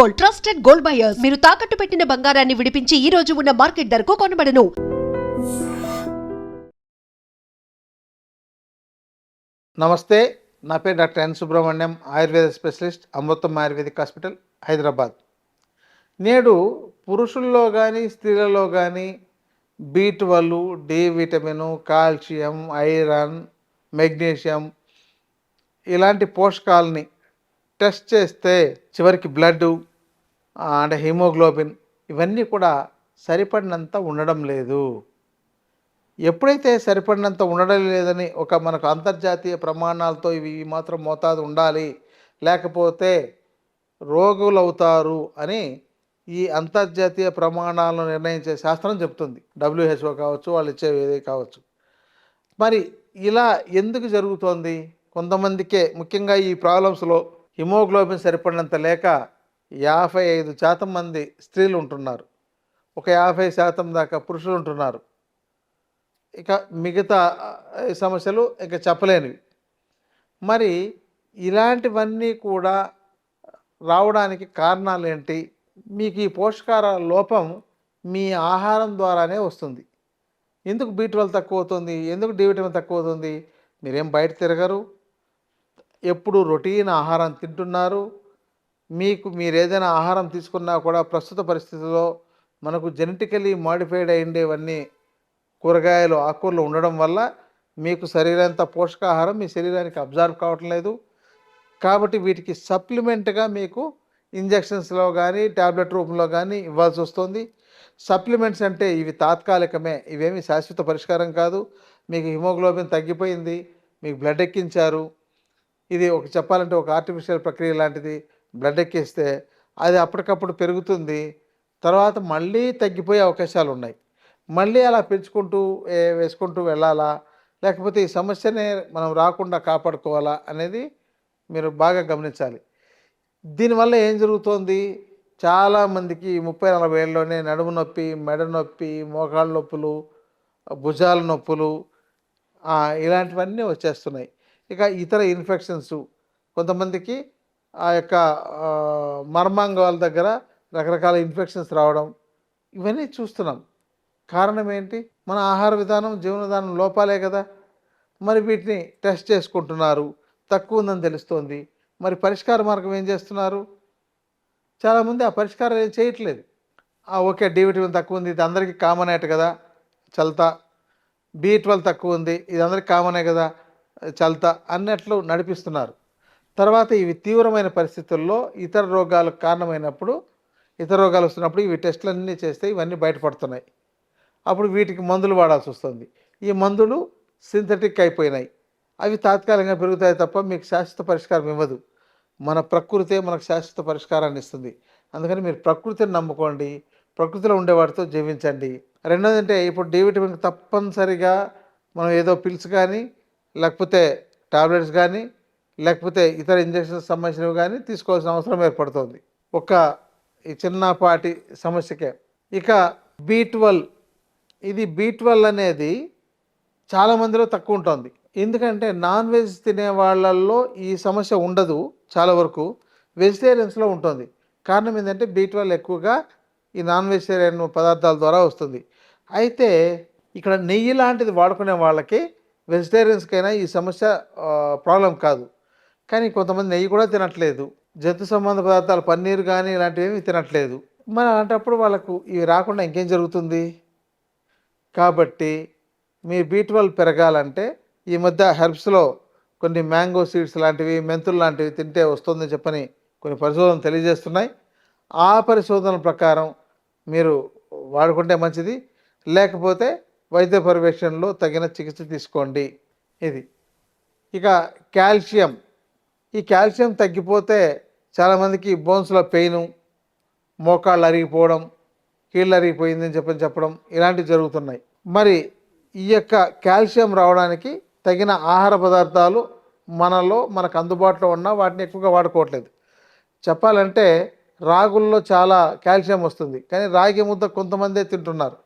Gold trusted gold buyers. మీరు తాకట్టు పెట్టిన బంగారాన్ని విడిపించి ఈ రోజు ఉన్న మార్కెట్ ధరకు కొనబడను. నమస్తే నా పేరు doctor N Subrahmanyam Ayurveda specialist Amrutham Ayurvedic hospital Hyderabad. నేడు పురుషుల్లో కానీ స్త్రీలలో కానీ B twelve D vitamin calcium iron magnesium ఇలాంటి పోషకాలని టెస్ట్ చేస్తే చివరికి బ్లడ్ అంటే హిమోగ్లోబిన్ ఇవన్నీ కూడా సరిపడినంత ఉండడం లేదు. ఎప్పుడైతే సరిపడినంత ఉండడం లేదని ఒక మనకు అంతర్జాతీయ ప్రమాణాలతో ఇవి మాత్రం మోతాదు ఉండాలి లేకపోతే రోగులవుతారు అని ఈ అంతర్జాతీయ ప్రమాణాలను నిర్ణయించే శాస్త్రం చెప్తుంది డబ్ల్యూహెచ్ఓ కావచ్చు వాళ్ళు ఇచ్చే కావచ్చు. మరి ఇలా ఎందుకు జరుగుతోంది? కొంతమందికే ముఖ్యంగా ఈ ప్రాబ్లమ్స్లో హిమోగ్లోబిన్ సరిపడినంత లేక యాభై ఐదు శాతం మంది స్త్రీలు ఉంటున్నారు. ఒక యాభై శాతం దాకా పురుషులు ఉంటున్నారు. ఇక మిగతా సమస్యలు ఇక చెప్పలేనివి. మరి ఇలాంటివన్నీ కూడా రావడానికి కారణాలు ఏంటి? మీకు ఈ పోషకార లోపం మీ ఆహారం ద్వారానే వస్తుంది. ఎందుకు బీ ట్వెల్వ్ తక్కువ అవుతుంది? ఎందుకు డి విటమిన్ తక్కువ అవుతుంది? మీరేం బయట తిరగరు. ఎప్పుడు రొటీన్ ఆహారం తింటున్నారు. మీకు మీరు ఏదైనా ఆహారం తీసుకున్నా కూడా ప్రస్తుత పరిస్థితుల్లో మనకు జెనెటికలీ మాడిఫైడ్ అయ్యేవన్నీ కూరగాయలు ఆకుకూరలు ఉండడం వల్ల మీకు శరీరంత పోషకాహారం మీ శరీరానికి అబ్జర్వ్ కావటం లేదు. కాబట్టి వీటికి సప్లిమెంట్గా మీకు ఇంజెక్షన్స్లో కానీ ట్యాబ్లెట్ రూపంలో కానీ ఇవ్వాల్సి వస్తుంది. సప్లిమెంట్స్ అంటే ఇవి తాత్కాలికమే ఇవేమి శాశ్వత పరిష్కారం కాదు. మీకు హిమోగ్లోబిన్ తగ్గిపోయింది మీకు బ్లడ్ ఎక్కించారు. ఇది ఒక చెప్పాలంటే ఒక ఆర్టిఫిషియల్ ప్రక్రియ లాంటిది. బ్లడ్ ఎక్కిస్తే అది అప్పటికప్పుడు పెరుగుతుంది. తర్వాత మళ్ళీ తగ్గిపోయే అవకాశాలు ఉన్నాయి మళ్ళీ అలా పెంచుకుంటూ వేసుకుంటూ వెళ్ళాలా? లేకపోతే ఈ సమస్యనే మనం రాకుండా కాపాడుకోవాలా అనేది మీరు బాగా గమనించాలి. దీనివల్ల ఏం జరుగుతోంది? చాలామందికి ముప్పై నలభై ఏళ్ళలోనే నడుము నొప్పి మెడ నొప్పి మోకాళ్ళ నొప్పులు భుజాల నొప్పులు ఇలాంటివన్నీ వచ్చేస్తున్నాయి. ఇక ఇతర ఇన్ఫెక్షన్స్ కొంతమందికి ఆ యొక్క మర్మాంగాల దగ్గర రకరకాల ఇన్ఫెక్షన్స్ రావడం ఇవన్నీ చూస్తున్నాం. కారణం ఏంటి? మన ఆహార విధానం జీవన విధానం లోపాలే కదా. మరి వీటిని టెస్ట్ చేసుకుంటున్నారు. తక్కువ ఉందని తెలుస్తోంది. మరి పరిష్కార మార్గం ఏం చేస్తున్నారు? చాలామంది ఆ పరిష్కారం ఏం చేయట్లేదు. ఆ, ఓకే డి విటమిన్ తక్కువ ఉంది ఇది అందరికీ కామన్ అయ్యట కదా చల్తా. బి ట్వెల్వ్ తక్కువ ఉంది ఇది అందరికీ కామనే కదా చల్తా అన్నట్లు నడిపిస్తున్నారు. తర్వాత ఇవి తీవ్రమైన పరిస్థితుల్లో ఇతర రోగాలకు కారణమైనప్పుడు ఇతర రోగాలు వస్తున్నప్పుడు ఇవి టెస్టులన్నీ చేస్తే ఇవన్నీ బయటపడుతున్నాయి. అప్పుడు వీటికి మందులు వాడాల్సి వస్తుంది. ఈ మందులు సింథటిక్ అయిపోయినాయి. అవి తాత్కాలికంగా పెరుగుతాయి తప్ప మీకు శాశ్వత పరిష్కారం ఇవ్వదు. మన ప్రకృతే మనకు శాశ్వత పరిష్కారాన్ని ఇస్తుంది. అందుకని మీరు ప్రకృతిని నమ్ముకోండి. ప్రకృతిలో ఉండేవాటితో జీవించండి. రెండోది అంటే ఇప్పుడు డి విటమిన్ తప్పనిసరిగా మనం ఏదో పిల్స్ కానీ లేకపోతే టాబ్లెట్స్ కానీ లేకపోతే ఇతర ఇంజక్షన్స్ సంబంధించినవి కానీ తీసుకోవాల్సిన అవసరం ఏర్పడుతుంది. ఒక ఈ చిన్నపాటి సమస్యకే. ఇక బీ ఇది బీ అనేది చాలా మందిలో తక్కువ ఉంటుంది. ఎందుకంటే నాన్ వెజ్ తినే వాళ్ళల్లో ఈ సమస్య ఉండదు చాలా వరకు. వెజిటేరియన్స్లో ఉంటుంది. కారణం ఏంటంటే బీ ఎక్కువగా ఈ నాన్ వెజిటేరియన్ పదార్థాల ద్వారా వస్తుంది. అయితే ఇక్కడ నెయ్యి లాంటిది వాడుకునే వాళ్ళకి వెజిటేరియన్స్కైనా ఈ సమస్య ప్రాబ్లం కాదు. కానీ కొంతమంది నెయ్యి కూడా తినట్లేదు. జంతు సంబంధ పదార్థాలు పన్నీరు కానీ ఇలాంటివి ఏమి తినట్లేదు. మరి అలాంటప్పుడు వాళ్ళకు ఇవి రాకుండా ఇంకేం జరుగుతుంది? కాబట్టి మీ బీ పెరగాలంటే ఈ మధ్య హెర్బ్స్లో కొన్ని మ్యాంగో సీడ్స్ లాంటివి మెంతులు లాంటివి తింటే వస్తుందని చెప్పని కొన్ని పరిశోధనలు తెలియజేస్తున్నాయి. ఆ పరిశోధనల ప్రకారం మీరు వాడుకుంటే మంచిది. లేకపోతే వైద్య పర్యవేక్షణలో తగిన చికిత్స తీసుకోండి. ఇది. ఇక కాల్షియం. ఈ కాల్షియం తగ్గిపోతే చాలామందికి బోన్స్లో పెయిన్ మోకాళ్ళు అరిగిపోవడం కీళ్ళు అరిగిపోయిందని చెప్పని చెప్పడం ఇలాంటివి జరుగుతున్నాయి. మరి ఈ యొక్క కాల్షియం రావడానికి తగిన ఆహార పదార్థాలు మనలో మనకు అందుబాటులో ఉన్న వాటిని ఎక్కువగా వాడుకోవట్లేదు. చెప్పాలంటే రాగుల్లో చాలా కాల్షియం వస్తుంది. కానీ రాగి ముద్ద కొంతమందే తింటున్నారు.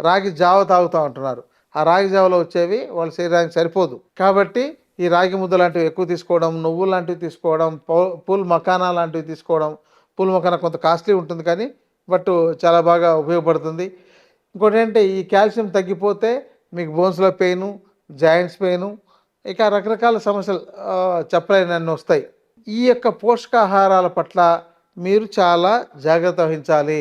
రాగి జావ తాగుతూ ఉంటున్నారు. ఆ రాగి జావలో వచ్చేవి వాళ్ళ శరీరానికి సరిపోదు. కాబట్టి ఈ రాగి ముద్ద లాంటివి ఎక్కువ తీసుకోవడం నువ్వు లాంటివి తీసుకోవడం పూల్ మకానా లాంటివి తీసుకోవడం పూల్ మకానా కొంత కాస్ట్లీ ఉంటుంది కానీ బట్ చాలా బాగా ఉపయోగపడుతుంది. ఇంకోటి ఏంటంటే ఈ కాల్షియం తగ్గిపోతే మీకు బోన్స్లో పెయిన్ జాయింట్స్ పెయిన్ ఇక రకరకాల సమస్యలు చెప్పలేనన్నీ వస్తాయి. ఈ యొక్క పోషకాహారాల పట్ల మీరు చాలా జాగ్రత్త వహించాలి.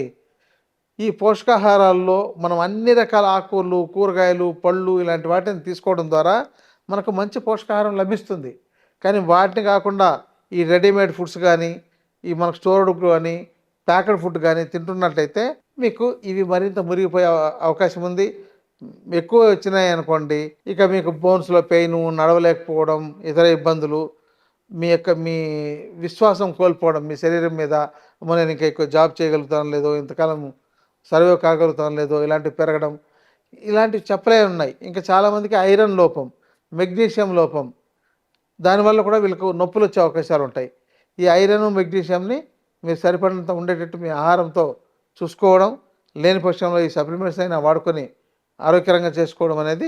ఈ పోషకాహారాల్లో మనం అన్ని రకాల ఆకుకూరలు కూరగాయలు పళ్ళు ఇలాంటి వాటిని తీసుకోవడం ద్వారా మనకు మంచి పోషకాహారం లభిస్తుంది. కానీ వాటిని కాకుండా ఈ రెడీమేడ్ ఫుడ్స్ కానీ ఈ మనకు స్టోర్డ్ కానీ ప్యాకెడ్ ఫుడ్ కానీ తింటున్నట్లయితే మీకు ఇవి మరింత మురిగిపోయే అవకాశం ఉంది. ఎక్కువ వచ్చినాయి అనుకోండి ఇక మీకు బోన్స్లో పెయిన్ నడవలేకపోవడం ఇతర ఇబ్బందులు మీ యొక్క మీ విశ్వాసం కోల్పోవడం మీ శరీరం మీద అమ్మో నేను ఇంకా ఎక్కువ జాబ్ చేయగలుగుతాను లేదో ఇంతకాలం సర్వే కాగలుగుతాను లేదో ఇలాంటివి పెరగడం ఇలాంటివి చెప్పలే ఉన్నాయి ఇంకా చాలామందికి ఐరన్ లోపం. మెగ్నీషియం లోపం. దానివల్ల కూడా వీళ్ళకు నొప్పులు వచ్చే అవకాశాలు ఉంటాయి. ఈ ఐరన్ మెగ్నీషియంని మీరు సరిపడినంత ఉండేటట్టు మీ ఆహారంతో చూసుకోవడం లేని పక్షంలో ఈ సప్లిమెంట్స్ అయినా వాడుకొని ఆరోగ్యకరంగా చేసుకోవడం అనేది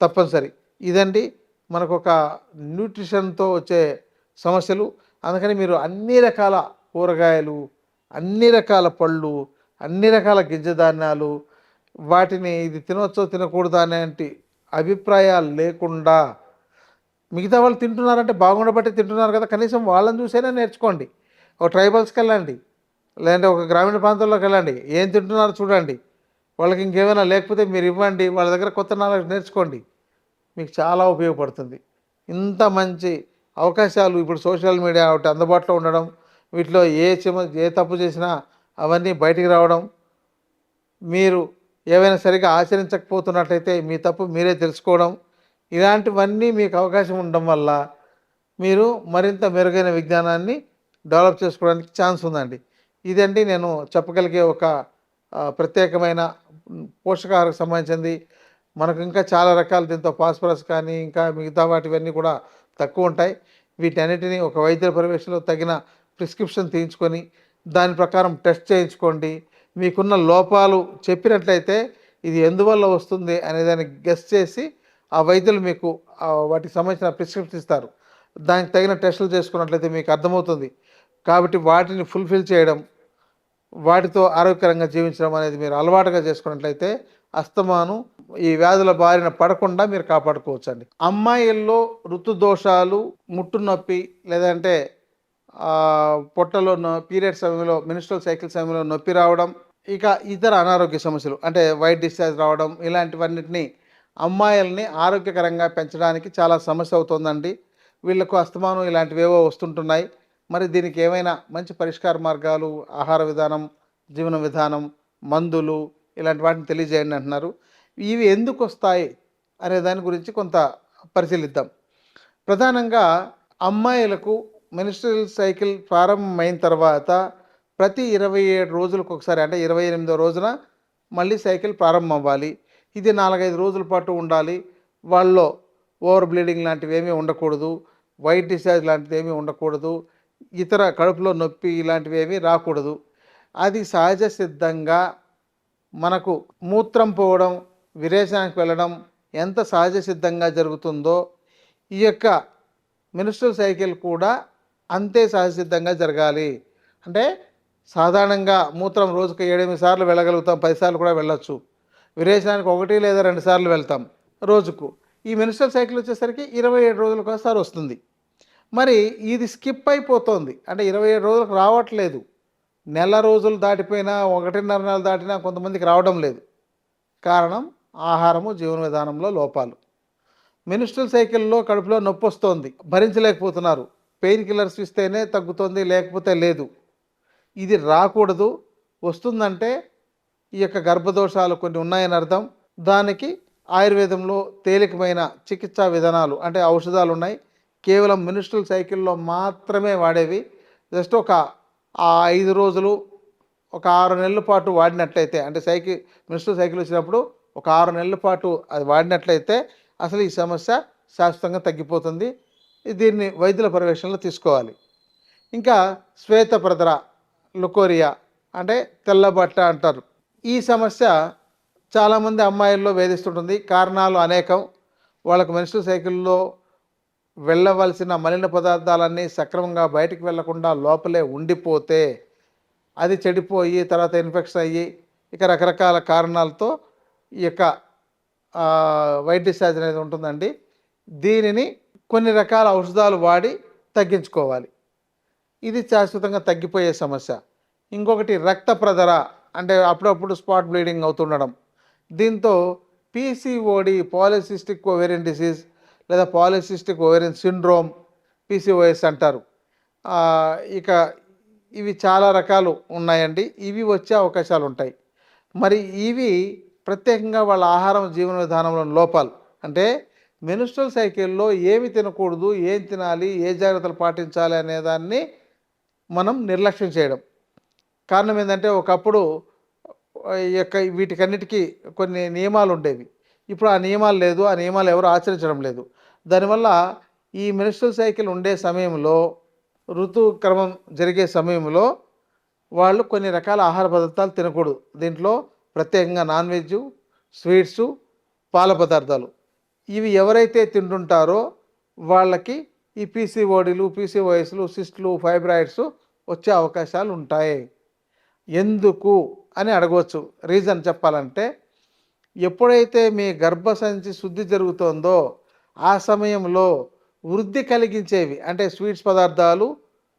తప్పనిసరి. ఇదండి మనకు ఒక న్యూట్రిషన్తో వచ్చే సమస్యలు. అందుకని మీరు అన్ని రకాల కూరగాయలు అన్ని రకాల పళ్ళు అన్ని రకాల గింజ ధాన్యాలు వాటిని ఇది తినవచ్చో తినకూడదా అనేటి అభిప్రాయాలు లేకుండా మిగతా వాళ్ళు తింటున్నారంటే బాగుండబట్టి తింటున్నారు కదా కనీసం వాళ్ళని చూసైనా నేర్చుకోండి. ఒక ట్రైబల్స్కి వెళ్ళండి లేదంటే ఒక గ్రామీణ ప్రాంతంలోకి వెళ్ళండి ఏం తింటున్నారో చూడండి. వాళ్ళకి ఇంకేమైనా లేకపోతే మీరు ఇవ్వండి వాళ్ళ దగ్గర కొత్త నాలెడ్జ్ నేర్చుకోండి. మీకు చాలా ఉపయోగపడుతుంది. ఇంత మంచి అవకాశాలు ఇప్పుడు సోషల్ మీడియా ఒకటి అందుబాటులో ఉండడం వీటిలో ఏ చిమ ఏ తప్పు చేసినా అవన్నీ బయటికి రావడం మీరు ఏవైనా సరిగా ఆచరించకపోతున్నట్లయితే మీ తప్పు మీరే తెలుసుకోవడం ఇలాంటివన్నీ మీకు అవకాశం ఉండడం వల్ల మీరు మరింత మెరుగైన విజ్ఞానాన్ని డెవలప్ చేసుకోవడానికి ఛాన్స్ ఉందండి. ఇదండి నేను చెప్పగలిగే ఒక ప్రత్యేకమైన పోషకాహారకు సంబంధించింది. మనకు ఇంకా చాలా రకాలు దీంతో ఫాస్ఫరస్ కానీ ఇంకా మిగతా వాటివన్నీ కూడా తక్కువ ఉంటాయి. వీటన్నిటిని ఒక వైద్య పర్యవేక్షణలో తగిన ప్రిస్క్రిప్షన్ తీయించుకొని దాని ప్రకారం టెస్ట్ చేయించుకోండి. మీకున్న లోపాలు చెప్పినట్లయితే ఇది ఎందువల్ల వస్తుంది అనే దాన్ని గెస్ చేసి ఆ వైద్యులు మీకు వాటికి సంబంధించిన ప్రిస్క్రిప్షన్ ఇస్తారు. దానికి తగిన టెస్టులు చేసుకున్నట్లయితే మీకు అర్థమవుతుంది. కాబట్టి వాటిని ఫుల్ఫిల్ చేయడం వాటితో ఆరోగ్యకరంగా జీవించడం అనేది మీరు అలవాటుగా చేసుకున్నట్లయితే అస్తమాను ఈ వ్యాధుల బారిన పడకుండా మీరు కాపాడుకోవచ్చండి. అమ్మాయిల్లో ఋతుదోషాలు ముట్టు నొప్పి లేదంటే పొట్టలో పొట్టలో పీరియడ్ సమయంలో మినిస్ట్రల్ సైకిల్ సమయంలో నొప్పి రావడం ఇక ఇతర అనారోగ్య సమస్యలు అంటే వైట్ డిశ్చార్జ్ రావడం ఇలాంటివన్నిటిని అమ్మాయిల్ని ఆరోగ్యకరంగా పెంచడానికి చాలా సమస్య అవుతుందండి. వీళ్ళకు అస్తమానం ఇలాంటివేవో వస్తుంటున్నాయి. మరి దీనికి ఏమైనా మంచి పరిష్కార మార్గాలు ఆహార విధానం జీవన విధానం మందులు ఇలాంటి వాటిని తెలియజేయండి అంటున్నారు. ఇవి ఎందుకు వస్తాయి అనే దాని గురించి కొంత పరిశీలిద్దాం. ప్రధానంగా అమ్మాయిలకు మెనిస్ట్రల్ సైకిల్ ప్రారంభమైన తర్వాత ప్రతి ఇరవై ఏడు రోజులకు ఒకసారి అంటే ఇరవై ఎనిమిదో రోజున మళ్ళీ సైకిల్ ప్రారంభం అవ్వాలి ఇది నాలుగైదు రోజుల పాటు ఉండాలి. వాళ్ళలో ఓవర్ బ్లీడింగ్ లాంటివి ఏమీ ఉండకూడదు. వైట్ డిశ్చార్జ్ లాంటిది ఏమీ ఉండకూడదు. ఇతర కడుపులో నొప్పి ఇలాంటివి ఏమీ రాకూడదు. అది సహజ సిద్ధంగా మనకు మూత్రం పోవడం విరేచనానికి వెళ్ళడం ఎంత సహజ సిద్ధంగా జరుగుతుందో ఈ యొక్క మినిస్ట్రల్ సైకిల్ కూడా అంతే సహజసిద్ధంగా జరగాలి. అంటే సాధారణంగా మూత్రం రోజుకు ఏడెనిమిది సార్లు వెళ్ళగలుగుతాం పది సార్లు కూడా వెళ్ళొచ్చు. విరేచనానికి ఒకటి లేదా రెండు సార్లు వెళ్తాం రోజుకు. ఈ మినిస్ట్రల్ సైకిల్ వచ్చేసరికి ఇరవై ఏడు రోజులకు ఒకసారి వస్తుంది. మరి ఇది స్కిప్ అయిపోతుంది. అంటే ఇరవై ఏడు రోజులకు రావట్లేదు. నెల రోజులు దాటిపోయినా ఒకటిన్నర నెలలు దాటినా కొంతమందికి రావడం లేదు. కారణం ఆహారము జీవన విధానంలో లోపాలు. మెనిస్ట్రల్ సైకిల్లో కడుపులో నొప్పి వస్తోంది. భరించలేకపోతున్నారు. పెయిన్ కిల్లర్స్ ఇస్తేనే తగ్గుతుంది లేకపోతే లేదు. ఇది రాకూడదు. వస్తుందంటే ఈ యొక్క గర్భదోషాలు కొన్ని ఉన్నాయని అర్థం. దానికి ఆయుర్వేదంలో తేలికమైన చికిత్సా విధానాలు అంటే ఔషధాలు ఉన్నాయి. కేవలం మినిస్ట్రల్ సైకిల్లో మాత్రమే వాడేవి. జస్ట్ ఒక ఐదు రోజులు ఒక ఆరు నెలల పాటు వాడినట్లయితే అంటే సైకిల్ మినిస్ట్రల్ సైకిల్ వచ్చినప్పుడు ఒక ఆరు నెలల పాటు అది వాడినట్లయితే అసలు ఈ సమస్య శాశ్వతంగా తగ్గిపోతుంది. దీన్ని వైద్యుల పర్యవేక్షణలో తీసుకోవాలి. ఇంకా శ్వేతప్రదర లుకోరియా అంటే తెల్లబట్ట అంటారు. ఈ సమస్య చాలామంది అమ్మాయిల్లో వేధిస్తుంటుంది. కారణాలు అనేకం. వాళ్ళకు మెన్స్ట్రల్ సైకిల్లో వెళ్ళవలసిన మలిన పదార్థాలన్నీ సక్రమంగా బయటికి వెళ్ళకుండా లోపలే ఉండిపోతే అది చెడిపోయి తర్వాత ఇన్ఫెక్షన్ అయ్యి ఇక రకరకాల కారణాలతో ఈ యొక్క వైట్ డిశ్చార్జ్ అనేది ఉంటుందండి. దీనిని కొన్ని రకాల ఔషధాలు వాడి తగ్గించుకోవాలి. ఇది శాశ్వతంగా తగ్గిపోయే సమస్య. ఇంకొకటి రక్త ప్రదర అంటే అప్పుడప్పుడు స్పాట్ బ్లీడింగ్ అవుతుండడం. దీంతో పీసీఓడి పాలిసిస్టిక్ ఓవేరియన్ డిసీజ్ లేదా పాలిసిస్టిక్ ఓవేరియన్ సిండ్రోమ్ పీసీఓఎస్ అంటారు. ఇక ఇవి చాలా రకాలు ఉన్నాయండి. ఇవి వచ్చే అవకాశాలు ఉంటాయి. మరి ఇవి ప్రత్యేకంగా వాళ్ళ ఆహారం జీవన విధానంలో లోపాలు. అంటే మెనిస్ట్రల్ సైకిల్లో ఏమి తినకూడదు ఏం తినాలి ఏ జాగ్రత్తలు పాటించాలి అనే దాన్ని మనం నిర్లక్ష్యం చేయడం. కారణం ఏంటంటే ఒకప్పుడు ఈ యొక్క వీటికన్నిటికీ కొన్ని నియమాలు ఉండేవి. ఇప్పుడు ఆ నియమాలు లేదు ఆ నియమాలు ఎవరు ఆచరించడం లేదు. దానివల్ల ఈ మెన్స్ట్రల్ సైకిల్ ఉండే సమయంలో ఋతుక్రమం జరిగే సమయంలో వాళ్ళు కొన్ని రకాల ఆహార పదార్థాలు తినకూడదు. దీంట్లో ప్రత్యేకంగా నాన్ వెజ్ స్వీట్స్ పాల పదార్థాలు. ఇవి ఎవరైతే తింటుంటారో వాళ్ళకి ఈ పీసీఓడీలు పీసీఓఎస్లు సిస్ట్లు ఫైబ్రాయిడ్స్ వచ్చే అవకాశాలు ఉంటాయి. ఎందుకు అని అడగవచ్చు. రీజన్ చెప్పాలంటే ఎప్పుడైతే మీ గర్భసంచి శుద్ధి జరుగుతుందో ఆ సమయంలో వృద్ధి కలిగించేవి అంటే స్వీట్స్ పదార్థాలు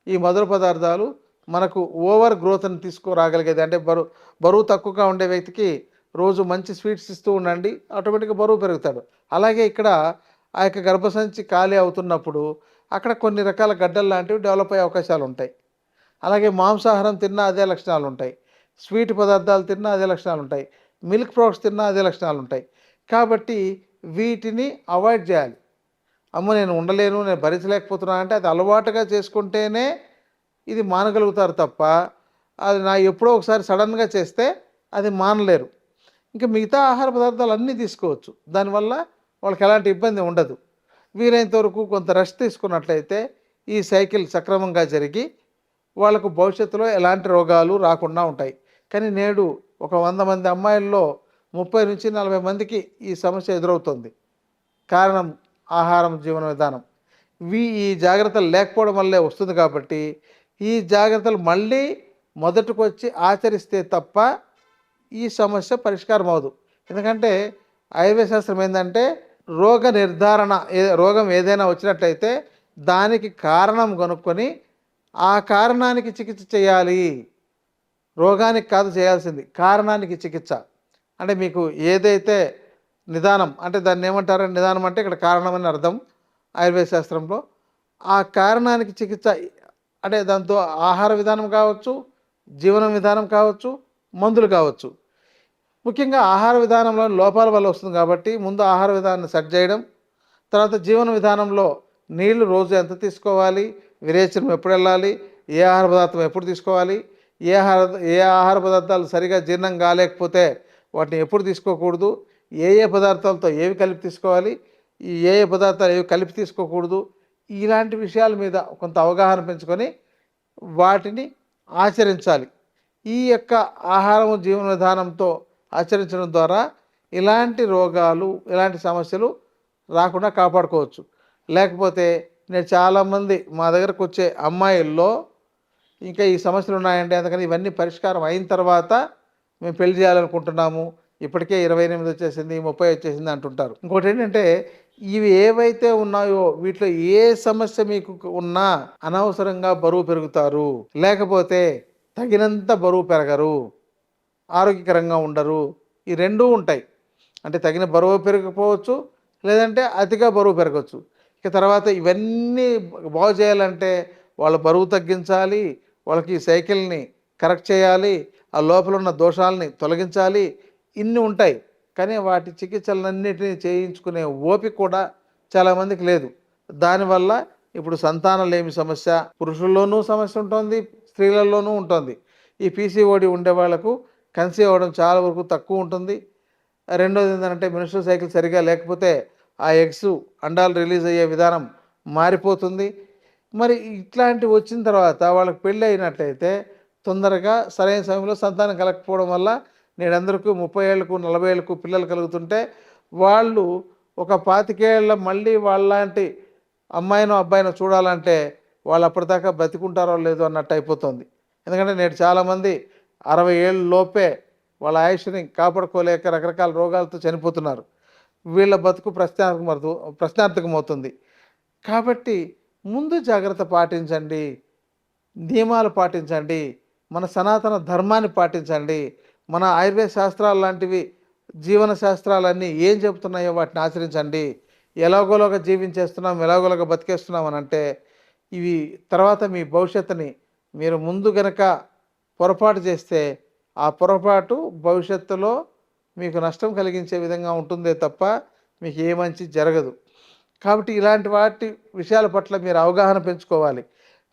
ఈ మధుర పదార్థాలు మనకు ఓవర్ గ్రోత్ని తీసుకురాగలిగేది. అంటే బరువు బరువు తక్కువగా ఉండే వ్యక్తికి రోజు మంచి స్వీట్స్ ఇస్తూ ఉండండి ఆటోమేటిక్గా బరువు పెరుగుతాడు. అలాగే ఇక్కడ ఆ యొక్క గర్భసంచి ఖాళీ అవుతున్నప్పుడు అక్కడ కొన్ని రకాల గడ్డలు లాంటివి డెవలప్ అయ్యే అవకాశాలు ఉంటాయి. అలాగే మాంసాహారం తిన్నా అదే లక్షణాలు ఉంటాయి. స్వీట్ పదార్థాలు తిన్నా అదే లక్షణాలు ఉంటాయి. మిల్క్ ప్రోడక్ట్స్ తిన్నా అదే లక్షణాలు ఉంటాయి. కాబట్టి వీటిని అవాయిడ్ చేయాలి. అమ్మ నేను ఉండలేను నేను భరించలేకపోతున్నాను అంటే అది అలవాటుగా చేసుకుంటేనే ఇది మానగలుగుతారు తప్ప అది నా ఎప్పుడో ఒకసారి సడన్గా చేస్తే అది మానలేరు. ఇంకా మిగతా ఆహార పదార్థాలు అన్నీ తీసుకోవచ్చు. దానివల్ల వాళ్ళకి ఎలాంటి ఇబ్బంది ఉండదు. వీలైనంత వరకు కొంత రెస్ట్ తీసుకున్నట్లయితే ఈ సైకిల్ సక్రమంగా జరిగి వాళ్ళకు భవిష్యత్తులో ఎలాంటి రోగాలు రాకుండా ఉంటాయి. కానీ నేడు ఒక వంద మంది అమ్మాయిల్లో ముప్పై నుంచి నలభై మందికి ఈ సమస్య ఎదురవుతుంది. కారణం ఆహారం జీవన విధానం. వీ ఈ జాగ్రత్తలు లేకపోవడం వల్లే వస్తుంది కాబట్టి ఈ జాగ్రత్తలు మళ్ళీ మొదటికి వచ్చి ఆచరిస్తే తప్ప ఈ సమస్య పరిష్కారం అవ్వదు. ఎందుకంటే ఆయుర్వేద శాస్త్రం ఏంటంటే రోగ నిర్ధారణ ఏ రోగం ఏదైనా వచ్చినట్లయితే దానికి కారణం కనుక్కొని ఆ కారణానికి చికిత్స చేయాలి. రోగానికి కాదు చేయాల్సింది కారణానికి చికిత్స. అంటే మీకు ఏదైతే నిదానం అంటే దాన్ని ఏమంటారు? నిదానం అంటే ఇక్కడ కారణం అని అర్థం ఆయుర్వేద శాస్త్రంలో. ఆ కారణానికి చికిత్స అంటే దాంతో ఆహార విధానం కావచ్చు జీవన విధానం కావచ్చు మందులు కావచ్చు. ముఖ్యంగా ఆహార విధానంలో లోపాల వల్ల వస్తుంది కాబట్టి ముందు ఆహార విధానాన్ని సెట్ చేయడం తర్వాత జీవన విధానంలో నీళ్ళు రోజు ఎంత తీసుకోవాలి విరేచనం ఎప్పుడు వెళ్ళాలి ఏ ఆహార పదార్థం ఎప్పుడు తీసుకోవాలి ఏ ఆహార ఏ ఆహార పదార్థాలు సరిగా జీర్ణం కాలేకపోతే వాటిని ఎప్పుడు తీసుకోకూడదు ఏ ఏ పదార్థాలతో ఏవి కలిపి తీసుకోవాలి ఏ ఏ పదార్థాలు ఏవి కలిపి తీసుకోకూడదు ఇలాంటి విషయాల మీద కొంత అవగాహన పెంచుకొని వాటిని ఆచరించాలి. ఈ యొక్క ఆహారము జీవన విధానంతో ఆచరించడం ద్వారా ఇలాంటి రోగాలు ఇలాంటి సమస్యలు రాకుండా కాపాడుకోవచ్చు. లేకపోతే నేను చాలామంది మా దగ్గరకు వచ్చే అమ్మాయిల్లో ఇంకా ఈ సమస్యలు ఉన్నాయండి. అందుకని ఇవన్నీ పరిష్కారం అయిన తర్వాత మేము పెళ్ళి చేయాలనుకుంటున్నాము. ఇప్పటికే ఇరవై ఎనిమిది వచ్చేసింది ముప్పై వచ్చేసింది అంటుంటారు. ఇంకోటి ఏంటంటే ఇవి ఏవైతే ఉన్నాయో వీటిలో ఏ సమస్య మీకు ఉన్నా అనవసరంగా బరువు పెరుగుతారు. లేకపోతే తగినంత బరువు పెరగరు. ఆరోగ్యకరంగా ఉండరు. ఈ రెండూ ఉంటాయి. అంటే తగిన బరువు పెరగకపోవచ్చు లేదంటే అతిగా బరువు పెరగవచ్చు ఇక తర్వాత ఇవన్నీ బాగు చేయాలంటే వాళ్ళ బరువు తగ్గించాలి వాళ్ళకి సైకిల్ని కరెక్ట్ చేయాలి ఆ లోపల ఉన్న దోషాలని తొలగించాలి ఇన్ని ఉంటాయి. కానీ వాటి చికిత్సలన్నిటిని చేయించుకునే ఓపిక కూడా చాలామందికి లేదు. దానివల్ల ఇప్పుడు సంతానలేమి సమస్య పురుషుల్లోనూ సమస్య ఉంటుంది స్త్రీలలోనూ ఉంటుంది. ఈ పీసీఓడి ఉండే వాళ్ళకు కన్సీవ్ అవ్వడం చాలా వరకు తక్కువ ఉంటుంది. రెండోది ఏంటంటే మినిస్టర్ సైకిల్ సరిగా లేకపోతే ఆ ఎగ్స్ అండాలు రిలీజ్ అయ్యే విధానం మారిపోతుంది. మరి ఇట్లాంటివి వచ్చిన తర్వాత వాళ్ళకి పెళ్ళి అయినట్లయితే తొందరగా సరైన సమయంలో సంతానం కలగకపోవడం వల్ల నేడందరికీ ముప్పై ఏళ్ళకు నలభై ఏళ్ళకు పిల్లలు కలుగుతుంటే వాళ్ళు ఒక పాతికేళ్ళ మళ్ళీ వాళ్ళలాంటి అమ్మాయినో అబ్బాయినో చూడాలంటే వాళ్ళు అప్పటిదాకా బతికుంటారో లేదో అన్నట్టు అయిపోతుంది. ఎందుకంటే నేడు చాలామంది అరవై ఏళ్ళ లోపే వాళ్ళ ఆయుష్ని కాపాడుకోలేక రకరకాల రోగాలతో చనిపోతున్నారు. వీళ్ళ బతుకు ప్రశ్నార్థకమవుతూ ప్రశ్నార్థకమవుతుంది కాబట్టి ముందు జాగ్రత్త పాటించండి. నియమాలు పాటించండి. మన సనాతన ధర్మాన్ని పాటించండి. మన ఆయుర్వేద శాస్త్రాలు లాంటివి జీవన శాస్త్రాలన్నీ ఏం చెబుతున్నాయో వాటిని ఆచరించండి. ఎలాగోలాగా జీవించేస్తున్నాం ఎలాగోలాగా బతికేస్తున్నాం అని అంటే ఇవి తర్వాత మీ భవిష్యత్తుని మీరు ముందు గనక పొరపాటు చేస్తే ఆ పొరపాటు భవిష్యత్తులో మీకు నష్టం కలిగించే విధంగా ఉంటుందే తప్ప మీకు ఏ మంచి జరగదు. కాబట్టి ఇలాంటి వాటి విషయాల పట్ల మీరు అవగాహన పెంచుకోవాలి.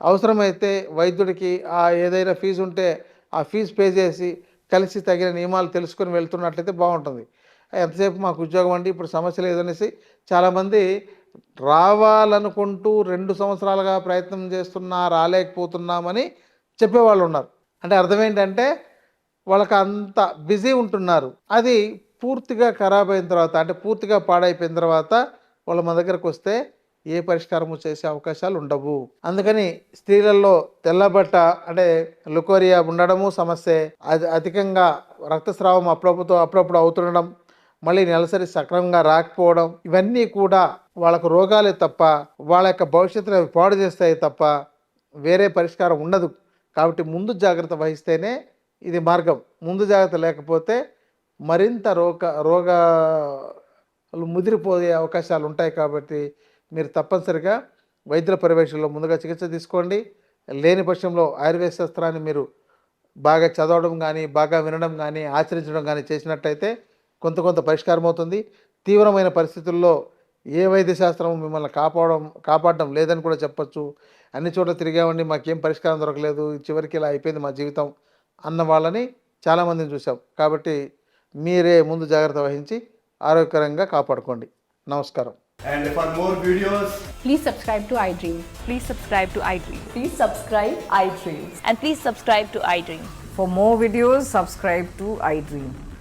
అవసరమైతే వైద్యుడికి ఆ ఏదైనా ఫీజు ఉంటే ఆ ఫీజు పే చేసి కలిసి తగిన నియమాలు తెలుసుకొని వెళ్తున్నట్లయితే బాగుంటుంది. ఎంతసేపు మాకు ఉద్యోగం అండి? ఇప్పుడు సమస్య లేదనేసి చాలామంది రావాలనుకుంటూ రెండు సంవత్సరాలుగా ప్రయత్నం చేస్తున్నా రాలేకపోతున్నామని చెప్పేవాళ్ళు ఉన్నారు. అంటే అర్థం ఏంటంటే వాళ్ళకి అంత బిజీ ఉంటున్నారు. అది పూర్తిగా ఖరాబ్ అయిన తర్వాత అంటే పూర్తిగా పాడైపోయిన తర్వాత వాళ్ళ మన దగ్గరకు వస్తే ఏ పరిష్కారము చేసే అవకాశాలు ఉండవు. అందుకని స్త్రీలలో తెల్లబట్ట అంటే లుకోరియా ఉండడము సమస్యే. అది అధికంగా రక్తస్రావం అప్పుడప్పుడు అప్పుడప్పుడు అవుతుండడం మళ్ళీ నెలసరి సక్రమంగా రాకపోవడం ఇవన్నీ కూడా వాళ్ళకు రోగాలే తప్ప వాళ్ళ యొక్క భవిష్యత్తును అవి పాడు చేస్తాయి తప్ప వేరే పరిష్కారం ఉండదు. కాబట్టి ముందు జాగ్రత్త వహిస్తేనే ఇది మార్గం. ముందు జాగ్రత్త లేకపోతే మరింత రోగ రోగాలు ముదిరిపోయే అవకాశాలు ఉంటాయి కాబట్టి మీరు తప్పనిసరిగా వైద్యుల పర్యవేక్షణలో ముందుగా చికిత్స తీసుకోండి. లేని పక్షంలో ఆయుర్వేద శాస్త్రాన్ని మీరు బాగా చదవడం కానీ బాగా వినడం కానీ ఆచరించడం కానీ చేసినట్టయితే కొంత కొంత పరిష్కారం అవుతుంది తీవ్రమైన పరిస్థితుల్లో ఏ వైద్య శాస్త్రం మిమ్మల్ని కాపాడడం కాపాడడం లేదని కూడా చెప్పొచ్చు అన్ని చోట్ల తిరిగామండి మాకేం పరిష్కారం దొరకలేదు చివరికి ఇలా అయిపోయింది మా జీవితం అన్న వాళ్ళని చాలామందిని చూసాం కాబట్టి మీరే ముందు జాగ్రత్త వహించి ఆరోగ్యకరంగా కాపాడుకోండి నమస్కారం And for more videos, Please subscribe to iDream. Please subscribe to iDream. Please subscribe iDreams. And please subscribe to iDream. For more videos, subscribe to iDream.